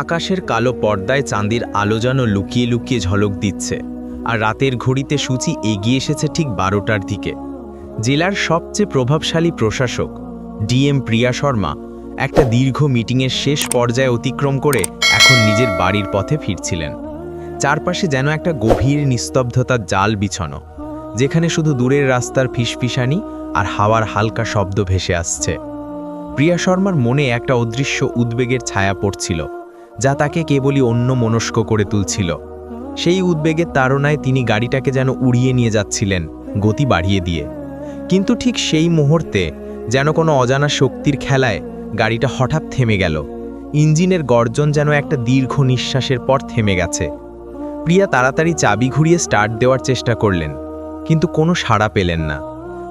আকাশের কালো পর্দায় চাঁদের আলো যেন লুকিয়ে লুকিয়ে ঝলক দিচ্ছে, আর রাতের ঘড়িতে সূচি এগিয়ে এসেছে ঠিক বারোটার দিকে। জেলার সবচেয়ে প্রভাবশালী প্রশাসক, ডিএম প্রিয়া শর্মা, একটা দীর্ঘ মিটিংয়ের শেষ পর্যায়ে অতিক্রম করে এখন নিজের বাড়ির পথে ফিরছিলেন। চারপাশে যেন একটা গভীর নিস্তব্ধতার জাল বিছানো, যেখানে শুধু দূরের রাস্তার ফিসফিসানি আর হাওয়ার হালকা শব্দ ভেসে আসছে। প্রিয়া শর্মার মনে একটা অদৃশ্য উদ্বেগের ছায়া পড়ছিল। যা তাকে কেবলই অন্য মনস্ক করে তুলছিল। সেই উদ্বেগের তাড়নায় তিনি গাড়িটাকে যেন উড়িয়ে নিয়ে যাচ্ছিলেন, গতি বাড়িয়ে দিয়ে। কিন্তু ঠিক সেই মুহূর্তে, যেন কোনো অজানা শক্তির খেলায় গাড়িটা হঠাৎ থেমে গেল। ইঞ্জিনের গর্জন যেন একটা দীর্ঘ নিঃশ্বাসের পর থেমে গেছে। প্রিয়া তাড়াতাড়ি চাবি ঘুরিয়ে স্টার্ট দেওয়ার চেষ্টা করলেন, কিন্তু কোনো সাড়া পেলেন না।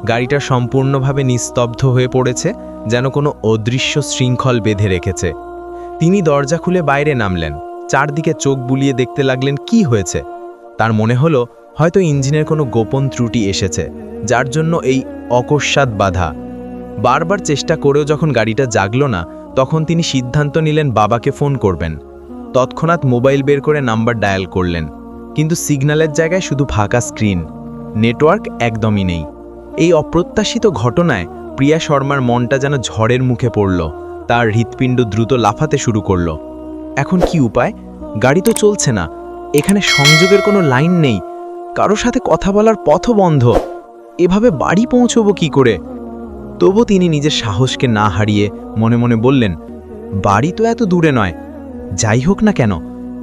গাড়িটা সম্পূর্ণভাবে নিস্তব্ধ হয়ে পড়েছে, যেন কোনো অদৃশ্য শৃঙ্খল বেঁধে রেখেছে। তিনি দরজা খুলে বাইরে নামলেন। চারদিকে চোখ বুলিয়ে দেখতে লাগলেন, কি হয়েছে? তার মনে হলো, হয়তো ইঞ্জিনের কোনো গোপন ত্রুটি এসেছে, যার জন্য এই অকস্মাৎ বাধা। বারবার চেষ্টা করেও যখন গাড়িটা জাগলো না, তখন তিনি সিদ্ধান্ত নিলেন বাবাকে ফোন করবেন। তৎক্ষণাৎ মোবাইল বের করে নাম্বার ডায়াল করলেন, কিন্তু সিগন্যালের জায়গায় শুধু ফাঁকা স্ক্রিন, নেটওয়ার্ক একদমই নেই। এই অপ্রত্যাশিত ঘটনায় প্রিয়া শর্মার মনটা যেন ঝড়ের মুখে পড়ল। তার হৃৎপিণ্ড দ্রুত লাফাতে শুরু করল। এখন কি উপায়? গাড়ি তো চলছে না। এখানে সংযোগের কোনো লাইন নেই। কারও সাথে কথা বলার পথও বন্ধ। এভাবে বাড়ি পৌঁছবো কি করে? তবু তিনি নিজের সাহসকে না হারিয়ে মনে মনে বললেন, বাড়ি তো এত দূরে নয়। যাই হোক না কেন,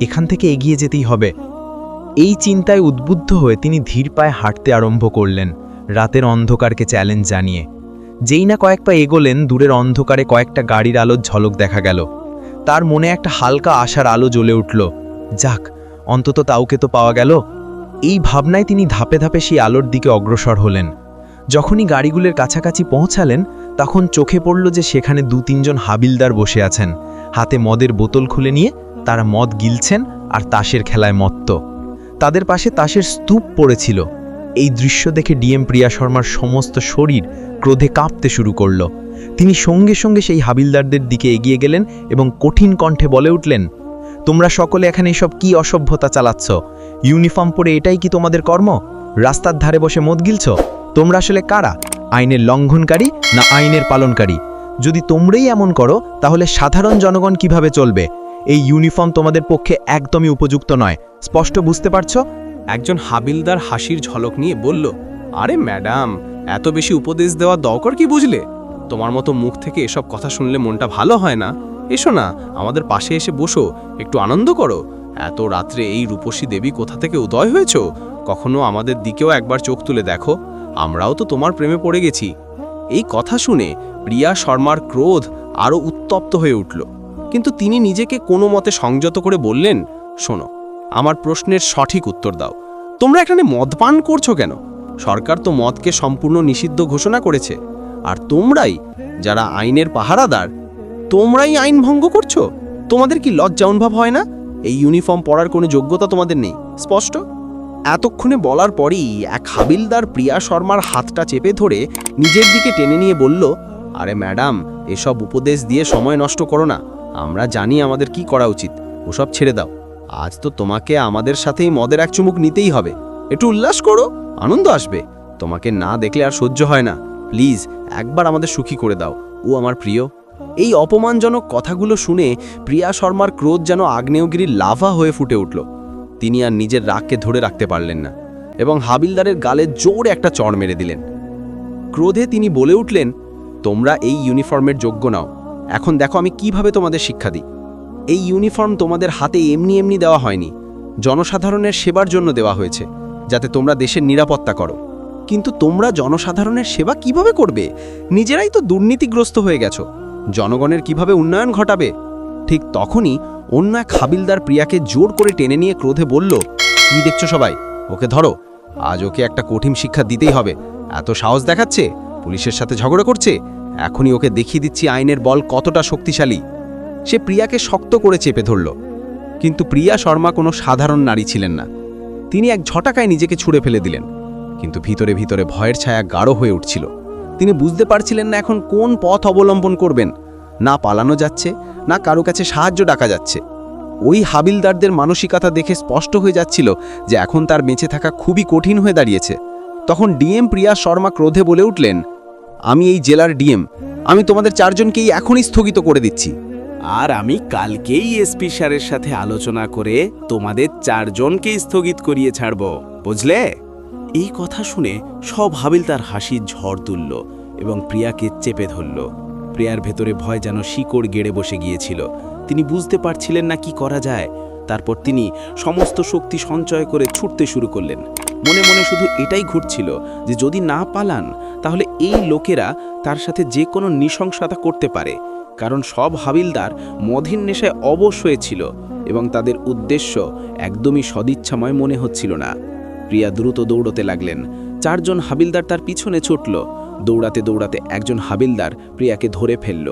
এখান থেকে এগিয়ে যেতেই হবে। এই চিন্তায় উদ্বুদ্ধ হয়ে তিনি ধীর পায়ে হাঁটতে আরম্ভ করলেন, রাতের অন্ধকারকে চ্যালেঞ্জ জানিয়ে। যেই না কয়েক পা এগোলেন, দূরের অন্ধকারে কয়েকটা গাড়ির আলোর ঝলক দেখা গেল। তার মনে একটা হালকা আশার আলো জ্বলে উঠল। যাক, অন্তত তাওকে তো পাওয়া গেল। এই ভাবনায় তিনি ধাপে ধাপে সেই আলোর দিকে অগ্রসর হলেন। যখনই গাড়িগুলোর কাছাকাছি পৌঁছালেন, তখন চোখে পড়ল যে সেখানে দু তিনজন হাবিলদার বসে আছেন। হাতে মদের বোতল খুলে নিয়ে তারা মদ গিলছেন আর তাসের খেলায় মত্ত। তাদের পাশে তাসের স্তূপ পড়েছিল। এই দৃশ্য দেখে ডিএম প্রিয়া শর্মার সমস্ত শরীর ক্রোধে কাঁপতে শুরু করল। তিনি সঙ্গে সঙ্গে সেই হাবিলদারদের দিকে এগিয়ে গেলেন এবং কঠিন কণ্ঠে বলে উঠলেন, তোমরা সকলে এখানে এসব কি অসভ্যতা চালাচ্ছ? ইউনিফর্ম পরে এটাই কি তোমাদের কর্ম? রাস্তার ধারে বসে মদ গিলছ? তোমরা আসলে কারা? আইনের লঙ্ঘনকারী না আইনের পালনকারী? যদি তোমরাই এমন করো, তাহলে সাধারণ জনগণ কীভাবে চলবে? এই ইউনিফর্ম তোমাদের পক্ষে একদমই উপযুক্ত নয়। স্পষ্ট বুঝতে পারছ? একজন হাবিলদার হাসির ঝলক নিয়ে বলল, আরে ম্যাডাম, এত বেশি উপদেশ দেওয়া দরকার কি বুঝলে? তোমার মতো মুখ থেকে এসব কথা শুনলে মনটা ভালো হয় না। এসো না, আমাদের পাশে এসে বসো, একটু আনন্দ করো। এত রাত্রে এই রূপসী দেবী কোথা থেকে উদয় হয়েছ? কখনো আমাদের দিকেও একবার চোখ তুলে দেখো। আমরাও তো তোমার প্রেমে পড়ে গেছি। এই কথা শুনে প্রিয়া শর্মার ক্রোধ আরও উত্তপ্ত হয়ে উঠল। কিন্তু তিনি নিজেকে কোনো মতে সংযত করে বললেন, শোনো আমার প্রশ্নের সঠিক উত্তর দাও। তোমরা এখানে মদ পান করছ কেন? সরকার তো মদকে সম্পূর্ণ নিষিদ্ধ ঘোষণা করেছে। আর তোমরাই, যারা আইনের পাহারাদার, তোমরাই আইন ভঙ্গ করছ? তোমাদের কি লজ্জা অনুভব হয় না? এই ইউনিফর্ম পরার কোনো যোগ্যতা তোমাদের নেই। স্পষ্ট? এতক্ষণে বলার পরই এক হাবিলদার প্রিয়া শর্মার হাতটা চেপে ধরে নিজের দিকে টেনে নিয়ে বলল, আরে ম্যাডাম, এসব উপদেশ দিয়ে সময় নষ্ট করো না। আমরা জানি আমাদের কি করা উচিত। ওসব ছেড়ে দাও। আজ তো তোমাকে আমাদের সাথেই মদের এক চুমুক নিতেই হবে। একটু উল্লাস করো, আনন্দ আসবে। তোমাকে না দেখলে আর সহ্য হয় না। প্লিজ, একবার আমাদের সুখী করে দাও। ও আমার প্রিয়। এই অপমানজনক কথাগুলো শুনে প্রিয়া শর্মার ক্রোধ যেন আগ্নেয়গিরির লাভা হয়ে ফুটে উঠল। তিনি আর নিজের রাগকে ধরে রাখতে পারলেন না এবং হাবিলদারের গালে জোরে একটা চড় মেরে দিলেন। ক্রোধে তিনি বলে উঠলেন, তোমরা এই ইউনিফর্মের যোগ্য নাও। এখন দেখো আমি কীভাবে তোমাদের শিক্ষা দিই। এই ইউনিফর্ম তোমাদের হাতে এমনি এমনি দেওয়া হয়নি। জনসাধারণের সেবার জন্য দেওয়া হয়েছে, যাতে তোমরা দেশের নিরাপত্তা করো। কিন্তু তোমরা জনসাধারণের সেবা কীভাবে করবে? নিজেরাই তো দুর্নীতিগ্রস্ত হয়ে গেছো। জনগণের কীভাবে উন্নয়ন ঘটাবে? ঠিক তখনই অন্য এক হাবিলদার প্রিয়াকে জোর করে টেনে নিয়ে ক্রোধে বলল, কি দেখছ সবাই? ওকে ধরো। আজ ওকে একটা কঠিন শিক্ষা দিতেই হবে। এত সাহস দেখাচ্ছে? পুলিশের সাথে ঝগড়া করছে? এখনই ওকে দেখিয়ে দিচ্ছি আইনের বল কতটা শক্তিশালী। সে প্রিয়াকে শক্ত করে চেপে ধরল। কিন্তু প্রিয়া শর্মা কোনো সাধারণ নারী ছিলেন না। তিনি এক ঝটাকায় নিজেকে ছুঁড়ে ফেলে দিলেন। কিন্তু ভিতরে ভিতরে ভয়ের ছায়া গাঢ় হয়ে উঠছিল। তিনি বুঝতে পারছিলেন না এখন কোন পথ অবলম্বন করবেন। না পালানো যাচ্ছে, না কারও কাছে সাহায্য ডাকা যাচ্ছে। ওই হাবিলদারদের মানসিকতা দেখে স্পষ্ট হয়ে যাচ্ছিল যে এখন তার বেঁচে থাকা খুবই কঠিন হয়ে দাঁড়িয়েছে। তখন ডিএম প্রিয়া শর্মা ক্রোধে বলে উঠলেন, আমি এই জেলার ডিএম। আমি তোমাদের চারজনকেই এখনই স্থগিত করে দিচ্ছি। আর আমি কালকেই এসপি স্যারের সাথে আলোচনা করে তোমাদের চারজনকে স্থগিত করিয়ে ছাড়ব, বুঝলে? এই কথা শুনে সব হাবিল তার হাসির ঝড় তুলল এবং প্রিয়াকে চেপে ধরল। প্রিয়ার ভেতরে ভয় যেন শিকড় গেড়ে বসে গিয়েছিল। তিনি বুঝতে পারছিলেন না কি করা যায়। তারপর তিনি সমস্ত শক্তি সঞ্চয় করে ছুটতে শুরু করলেন। মনে মনে শুধু এটাই ঘুরছিল যে যদি না পালান, তাহলে এই লোকেরা তার সাথে যে কোনো নৃশংসতা করতে পারে। কারণ সব হাবিলদার মধীর নেশায় অবশ্যই ছিল এবং তাদের উদ্দেশ্য একদমই সদিচ্ছাময় মনে হচ্ছিল না। প্রিয়া দ্রুত দৌড়তে লাগলেন। চারজন হাবিলদার তার পিছনে ছুটল। দৌড়াতে দৌড়াতে একজন হাবিলদার প্রিয়াকে ধরে ফেলল।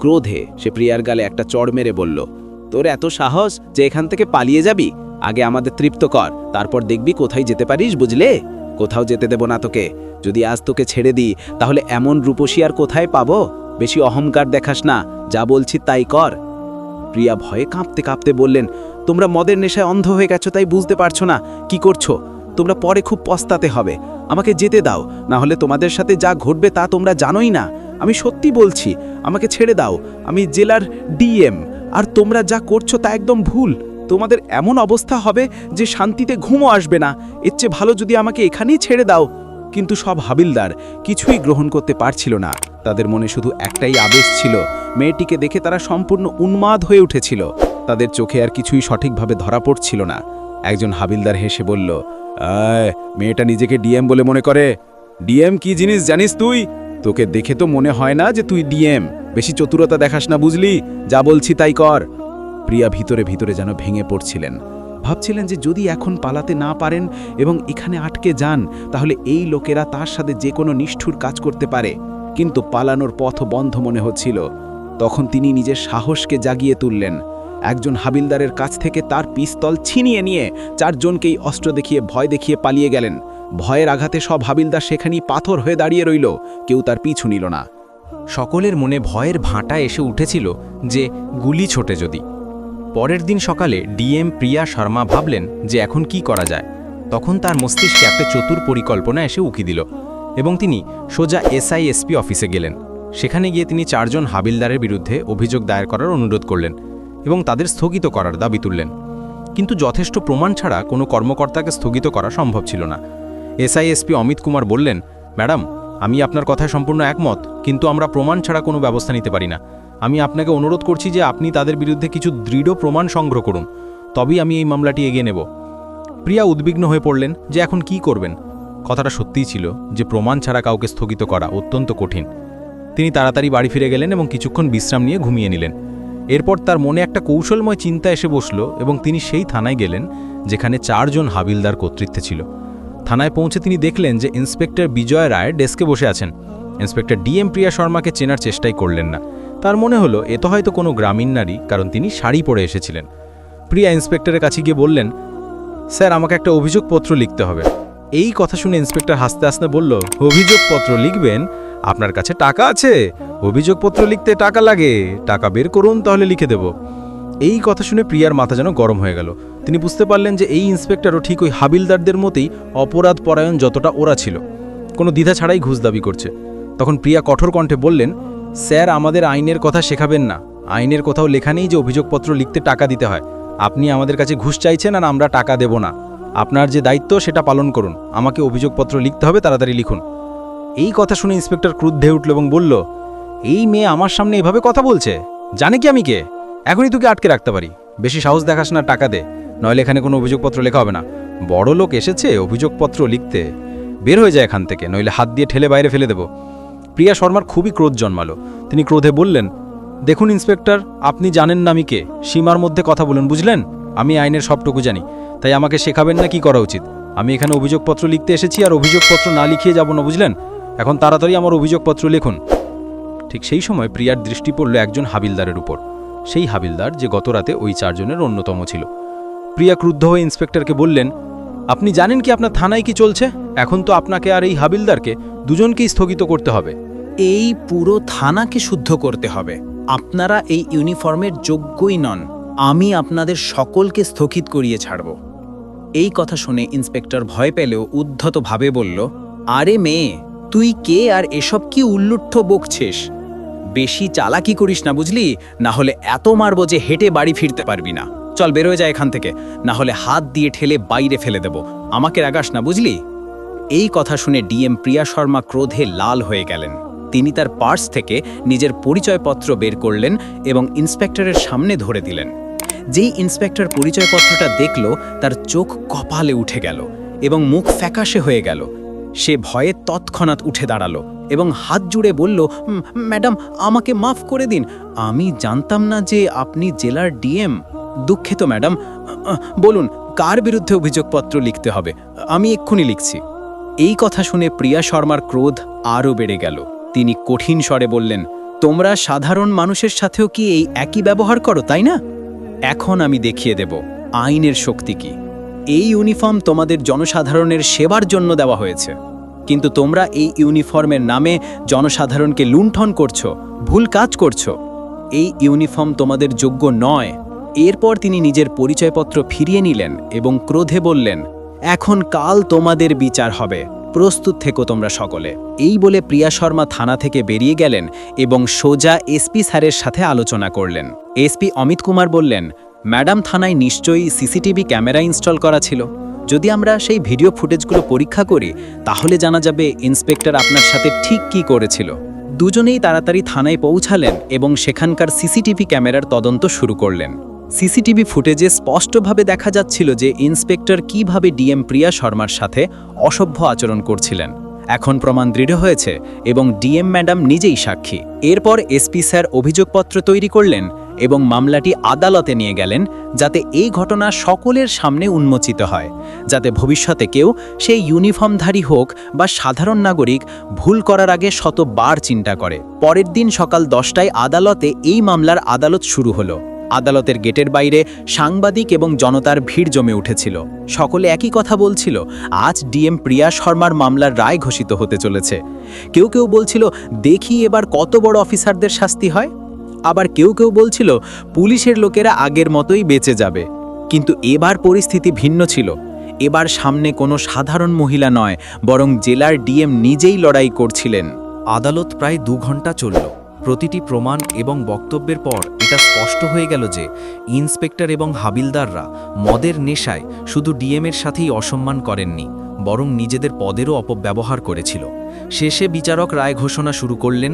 ক্রোধে সে প্রিয়ার গালে একটা চড় মেরে বলল, তোর এত সাহস যে এখান থেকে পালিয়ে যাবি? আগে আমাদের তৃপ্ত কর, তারপর দেখবি কোথায় যেতে পারিস, বুঝলে? কোথাও যেতে দেব না তোকে। যদি আজ তোকে ছেড়ে দিই, তাহলে এমন রূপসী আর কোথায় পাবো? বেশি অহংকার দেখাস না, যা বলছি তাই কর। প্রিয়া ভয়ে কাঁপতে কাঁপতে বললেন, তোমরা মদের নেশায় অন্ধ হয়ে গেছো তাই বুঝতে পারছ না, কি করছ? তোমরা পরে খুব পস্তাতে হবে। আমাকে যেতে দাও, না হলে তোমাদের সাথে যা ঘটবে তা তোমরা জানোই না। আমি সত্যি বলছি, আমাকে ছেড়ে দাও। আমি জেলার ডিএম, আর তোমরা যা করছ তা একদম ভুল। তোমাদের এমন অবস্থা হবে যে শান্তিতে ঘুমও আসবে না। এর চেয়ে ভালো যদি আমাকে এখানেই ছেড়ে দাও। কিন্তু সব হাবিলদার কিছুই গ্রহণ করতে পারছিল না। তাদের মনে শুধু একটাই আবেশ ছিল, মেয়েটিকে দেখে তারা সম্পূর্ণ উন্মাদ হয়ে উঠেছিল। তাদের চোখে আর কিছুই সঠিকভাবে ধরা পড়ছিল না। একজন হাবিলদার হেসে বলল মেয়েটা নিজেকে ডিএম বলে মনে করে। ডিএম কি জিনিস জানিস তুই? তোকে দেখে তো মনে হয় না যে তুই ডিএম। বেশি চতুরতা দেখাস না বুঝলি? যা বলছি তাই কর। প্রিয়া ভিতরে ভিতরে যেন ভেঙে পড়ছিলেন। ভাবছিলেন যে যদি এখন পালাতে না পারেন এবং এখানে আটকে যান, তাহলে এই লোকেরা তার সাথে যে কোনো নিষ্ঠুর কাজ করতে পারে। কিন্তু পালানোর পথ বন্ধ মনে হচ্ছিল। তখন তিনি নিজের সাহসকে জাগিয়ে তুললেন। একজন হাবিলদারের কাছ থেকে তার পিস্তল ছিনিয়ে নিয়ে চারজনকেই অস্ত্র দেখিয়ে, ভয় দেখিয়ে পালিয়ে গেলেন। ভয়ের আঘাতে সব হাবিলদার সেখানেই পাথর হয়ে দাঁড়িয়ে রইল। কেউ তার পিছু নিল না। সকলের মনে ভয়ের ভাঁটা এসে উঠেছিল যে গুলি ছোটে যদি। পরের দিন সকালে ডিএম প্রিয়া শর্মা ভাবলেন যে এখন কি করা যায়। তখন তার মস্তিষ্কে একটা চতুর পরিকল্পনা এসে উকি দিল এবং তিনি সোজা এসআইএসপি অফিসে গেলেন। সেখানে গিয়ে তিনি চারজন হাবিলদারের বিরুদ্ধে অভিযোগ দায়ের করার অনুরোধ করলেন এবং তাদের স্থগিত করার দাবি তুললেন। কিন্তু যথেষ্ট প্রমাণ ছাড়া কোনো কর্মকর্তাকে স্থগিত করা সম্ভব ছিল না। এসআইএসপি অমিত কুমার বললেন, ম্যাডাম, আমি আপনার কথায় সম্পূর্ণ একমত, কিন্তু আমরা প্রমাণ ছাড়া কোনো ব্যবস্থা নিতে পারি না। আমি আপনাকে অনুরোধ করছি যে আপনি তাদের বিরুদ্ধে কিছু দৃঢ় প্রমাণ সংগ্রহ করুন। তবেই আমি এই মামলাটি এগিয়ে নেব। প্রিয়া উদ্বিগ্ন হয়ে পড়লেন যে এখন কি করবেন? কথাটা সত্যিই ছিল যে প্রমাণ ছাড়া কাউকে স্থগিত করা অত্যন্ত কঠিন। তিনি তাড়াতাড়ি বাড়ি ফিরে গেলেন এবং কিছুক্ষণ বিশ্রাম নিয়ে ঘুমিয়ে নিলেন। এরপর তার মনে একটা কৌশলময় চিন্তা এসে বসল এবং তিনি সেই থানায় গেলেন, যেখানে চারজন হাবিলদার কর্তৃত্বে ছিল। থানায় পৌঁছে তিনি দেখলেন যে ইন্সপেক্টর বিজয় রায় ডেস্কে বসে আছেন। ইন্সপেক্টর ডিএম প্রিয়া শর্মাকে চেনার চেষ্টাই করলেন না। তার মনে হলো, এ তো হয়তো কোনো গ্রামীণ নারী, কারণ তিনি শাড়ি পরে এসেছিলেন। প্রিয়া ইন্সপেক্টরের কাছে গিয়ে বললেন, স্যার, আমাকে একটা অভিযোগপত্র লিখতে হবে। এই কথা শুনে ইন্সপেক্টর হাসতে হাসতে বলল, অভিযোগপত্র লিখবেন? আপনার কাছে টাকা আছে? অভিযোগপত্র লিখতে টাকা লাগে। টাকা বের করুন, তাহলে লিখে দেব। এই কথা শুনে প্রিয়ার মাথা যেন গরম হয়ে গেল। তিনি বুঝতে পারলেন যে এই ইন্সপেক্টরও ঠিক ওই হাবিলদারদের মতোই অপরাধ পরায়ণ যতটা ওরা ছিল। কোনো দ্বিধা ছাড়াই ঘুষ দাবি করছে। তখন প্রিয়া কঠোর কণ্ঠে বললেন স্যার, আমাদের আইনের কথা শেখাবেন না। আইনের কোথাও লেখা নেই যে অভিযোগপত্র লিখতে টাকা দিতে হয়। আপনি আমাদের কাছে ঘুষ চাইছেন আর আমরা টাকা দেব না। আপনার যে দায়িত্ব, সেটা পালন করুন। আমাকে অভিযোগপত্র লিখতে হবে, তাড়াতাড়ি লিখুন। এই কথা শুনে ইন্সপেক্টর ক্রুদ্ধে উঠল এবং বলল, এই মেয়ে আমার সামনে এভাবে কথা বলছে? জানে কি আমি কে? এখনই তোকে আটকে রাখতে পারি। বেশি সাহস দেখাস না, টাকা দে। নইলে এখানে কোনো অভিযোগপত্র লেখা হবে না। বড় লোক এসেছে, অভিযোগপত্র লিখতে। বের হয়ে যায় এখান থেকে, নইলে হাত দিয়ে ঠেলে বাইরে ফেলে দেব। প্রিয়া শর্মার খুবই ক্রোধ জন্মালো। তিনি ক্রোধে বললেন, দেখুন ইন্সপেক্টর, আপনি জানেন না আমি কে। সীমার মধ্যে কথা বলুন, বুঝলেন? আমি আইনের সবটুকু জানি। তাই আমাকে শেখাবেন না কি করা উচিত। আমি এখানে অভিযোগপত্র লিখতে এসেছি আর অভিযোগপত্র না লিখিয়ে যাব না, বুঝলেন? এখন তাড়াতাড়ি আমার অভিযোগপত্র লিখুন। ঠিক সেই সময় প্রিয়ার দৃষ্টি পড়ল একজন হাবিলদারের উপর। সেই হাবিলদার যে গত রাতে ওই চারজনের অন্যতম ছিল। প্রিয়া ক্রুদ্ধ হয়ে ইন্সপেক্টরকে বললেন, আপনি জানেন কি আপনার থানায় কি চলছে? এখন তো আপনাকে আর এই হাবিলদারকে দুজনকেই স্থগিত করতে হবে। এই পুরো থানাকে শুদ্ধ করতে হবে। আপনারা এই ইউনিফর্মের যোগ্যই নন। আমি আপনাদের সকলকে স্থগিত করিয়ে ছাড়ব। এই কথা শুনে ইন্সপেক্টর ভয় পেলেও উদ্ধতভাবে বলল, আরে মেয়ে, তুই কে আর এসব কি উল্লুঠ্ঠ বকছিস? বেশি চালাকি করিস না বুঝলি? না হলে এত মারব যে হেঁটে বাড়ি ফিরতে পারবি না। চল বেরোয় যায় এখান থেকে। না হলে হাত দিয়ে ঠেলে বাইরে ফেলে দেব। আমাকে রাগাস না বুঝলি? এই কথা শুনে ডিএম প্রিয়া শর্মা ক্রোধে লাল হয়ে গেলেন। তিনি তার পার্স থেকে নিজের পরিচয়পত্র বের করলেন এবং ইন্সপেক্টরের সামনে ধরে দিলেন। যেই ইন্সপেক্টর পরিচয়পত্রটা দেখল, তার চোখ কপালে উঠে গেল এবং মুখ ফ্যাকাশে হয়ে গেল। সে ভয়ে তৎক্ষণাৎ উঠে দাঁড়াল এবং হাত জুড়ে বলল ম্যাডাম, আমাকে মাফ করে দিন। আমি জানতাম না যে আপনি জেলার ডিএম। দুঃখিত, ম্যাডাম। বলুন, কার বিরুদ্ধে অভিযোগপত্র লিখতে হবে? আমি এক্ষুনি লিখছি। এই কথা শুনে প্রিয়া শর্মার ক্রোধ আরও বেড়ে গেল। তিনি কঠিন স্বরে বললেন, তোমরা সাধারণ মানুষের সাথেও কি এই একই ব্যবহার করো, তাই না? এখন আমি দেখিয়ে দেব, আইনের শক্তি কি। এই ইউনিফর্ম তোমাদের জনসাধারণের সেবার জন্য দেওয়া হয়েছে। কিন্তু তোমরা এই ইউনিফর্মের নামে জনসাধারণকে লুণ্ঠন করছ, ভুল কাজ করছ। এই ইউনিফর্ম তোমাদের যোগ্য নয়। এরপর তিনি নিজের পরিচয়পত্র ফিরিয়ে নিলেন এবং ক্রোধে বললেন, এখন কাল তোমাদের বিচার হবে। প্রস্তুত থেকো তোমরা সকলে। এই বলে প্রিয়া শর্মা থানা থেকে বেরিয়ে গেলেন এবং সোজা এসপি স্যারের সাথে আলোচনা করলেন। এসপি অমিত কুমার বললেন, ম্যাডাম থানায় নিশ্চয়ই সিসিটিভি ক্যামেরা ইনস্টল করা ছিল। যদি আমরা সেই ভিডিও ফুটেজগুলো পরীক্ষা করি, তাহলে জানা যাবে ইন্সপেক্টর আপনার সাথে ঠিক কি করেছিল। দুজনেই তাড়াতাড়ি থানায় পৌঁছালেন এবং সেখানকার সিসিটিভি ক্যামেরার তদন্ত শুরু করলেন। সিসিটিভি ফুটেজে স্পষ্টভাবে দেখা যাচ্ছিল যে ইন্সপেক্টর কীভাবে ডিএম প্রিয়া শর্মার সাথে অসভ্য আচরণ করছিলেন। এখন প্রমাণ দৃঢ় হয়েছে এবং ডিএম ম্যাডাম নিজেই সাক্ষী। এরপর এসপি স্যার অভিযোগপত্র তৈরি করলেন এবং মামলাটি আদালতে নিয়ে গেলেন যাতে এই ঘটনা সকলের সামনে উন্মোচিত হয়, যাতে ভবিষ্যতে কেউ সেই ইউনিফর্মধারী হোক বা সাধারণ নাগরিক ভুল করার আগে শতবার চিন্তা করে। পরের দিন সকাল দশটায় আদালতে এই মামলার আদালত শুরু হলো। আদালতের গেটের বাইরে সাংবাদিক এবং জনতার ভিড় জমে উঠেছিল। সকলে একই কথা বলছিল, আজ ডিএম প্রিয়া শর্মার মামলার রায় ঘোষিত হতে চলেছে। কেউ কেউ বলছিল, দেখি এবার কত বড় অফিসারদের শাস্তি হয়। আবার কেউ কেউ বলছিল, পুলিশের লোকেরা আগের মতোই বেঁচে যাবে। কিন্তু এবার পরিস্থিতি ভিন্ন ছিল। এবার সামনে কোনো সাধারণ মহিলা নয়, বরং জেলার ডিএম নিজেই লড়াই করছিলেন। আদালত প্রায় দু ঘণ্টা চলল। প্রতিটি প্রমাণ এবং বক্তব্যের পর এটা স্পষ্ট হয়ে গেল যে ইন্সপেক্টর এবং হাবিলদাররা মদের নেশায় শুধু ডিএমের সাথেই অসম্মান করেননি, বরং নিজেদের পদেরও অপব্যবহার করেছিল। শেষে বিচারক রায় ঘোষণা শুরু করলেন,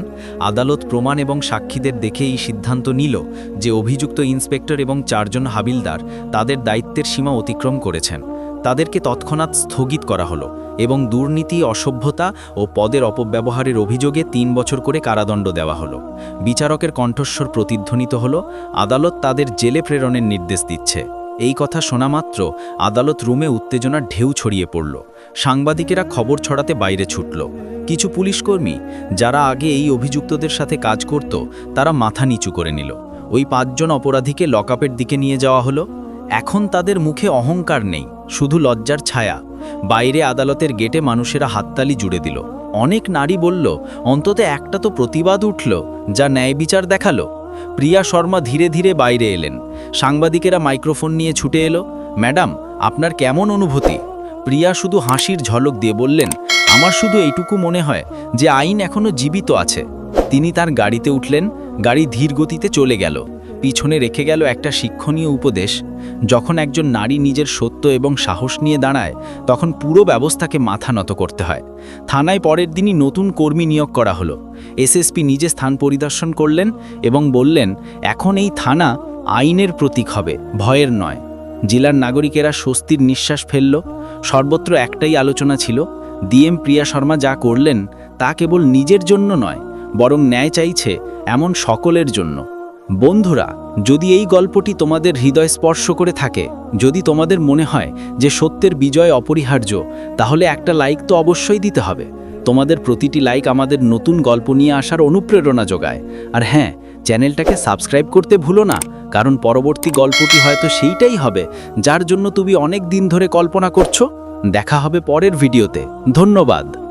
আদালত প্রমাণ এবং সাক্ষীদের দেখে এই সিদ্ধান্ত নিল যে অভিযুক্ত ইন্সপেক্টর এবং চারজন হাবিলদার তাদের দায়িত্বের সীমা অতিক্রম করেছেন। তাদেরকে তৎক্ষণাৎ স্থগিত করা হলো এবং দুর্নীতি, অসভ্যতা ও পদের অপব্যবহারের অভিযোগে তিন বছর করে কারাদণ্ড দেওয়া হলো। বিচারকের কণ্ঠস্বর প্রতিধ্বনিত হলো, আদালত তাদের জেলে প্রেরণের নির্দেশ দিচ্ছে। এই কথা শোনা মাত্র আদালত রুমে উত্তেজনার ঢেউ ছড়িয়ে পড়ল। সাংবাদিকেরা খবর ছড়াতে বাইরে ছুটল। কিছু পুলিশকর্মী যারা আগে এই অভিযুক্তদের সাথে কাজ করত, তারা মাথা নিচু করে নিল। ওই পাঁচজন অপরাধীকে লকআপের দিকে নিয়ে যাওয়া হলো। এখন তাদের মুখে অহংকার নেই। শুধু লজ্জার ছায়া। বাইরে আদালতের গেটে মানুষেরা হাততালি জুড়ে দিল। অনেক নারী বলল, অন্তত একটা তো প্রতিবাদ উঠল, যা ন্যায় বিচার দেখাল। প্রিয়া শর্মা ধীরে ধীরে বাইরে এলেন। সাংবাদিকেরা মাইক্রোফোন নিয়ে ছুটে এলো, ম্যাডাম, আপনার কেমন অনুভূতি? প্রিয়া শুধু হাসির ঝলক দিয়ে বললেন, আমার শুধু এইটুকু মনে হয় যে আইন এখনও জীবিত আছে। তিনি তার গাড়িতে উঠলেন, গাড়ি ধীর গতিতে চলে গেল। পিছনে রেখে গেল একটা শিক্ষণীয় উপদেশ। যখন একজন নারী নিজের সত্য এবং সাহস নিয়ে দাঁড়ায়, তখন পুরো ব্যবস্থাকে মাথা নত করতে হয়। থানায় পরের দিনই নতুন কর্মী নিয়োগ করা হলো। এসএসপি নিজে স্থান পরিদর্শন করলেন এবং বললেন, এখন এই থানা আইনের প্রতীক হবে, ভয়ের নয়। জেলার নাগরিকেরা স্বস্তির নিঃশ্বাস ফেলল। সর্বত্র একটাই আলোচনা ছিল, ডিএম প্রিয়া শর্মা যা করলেন তা কেবল নিজের জন্য নয়, বরং ন্যায় চাইছে এমন সকলের জন্য। বন্ধুরা, যদি এই গল্পটি তোমাদের হৃদয় স্পর্শ করে থাকে, যদি তোমাদের মনে হয় যে সত্যের বিজয় অপরিহার্য, তাহলে একটা লাইক তো অবশ্যই দিতে হবে। তোমাদের প্রতিটি লাইক আমাদের নতুন গল্প নিয়ে আসার অনুপ্রেরণা যোগায়। আর হ্যাঁ চ্যানেলটাকে সাবস্ক্রাইব করতে ভুলো না, কারণ পরবর্তী গল্পটি হয়তো সেইটাই হবে, যার জন্য তুমি অনেক দিন ধরে কল্পনা করছ। দেখা হবে পরের ভিডিওতে। ধন্যবাদ।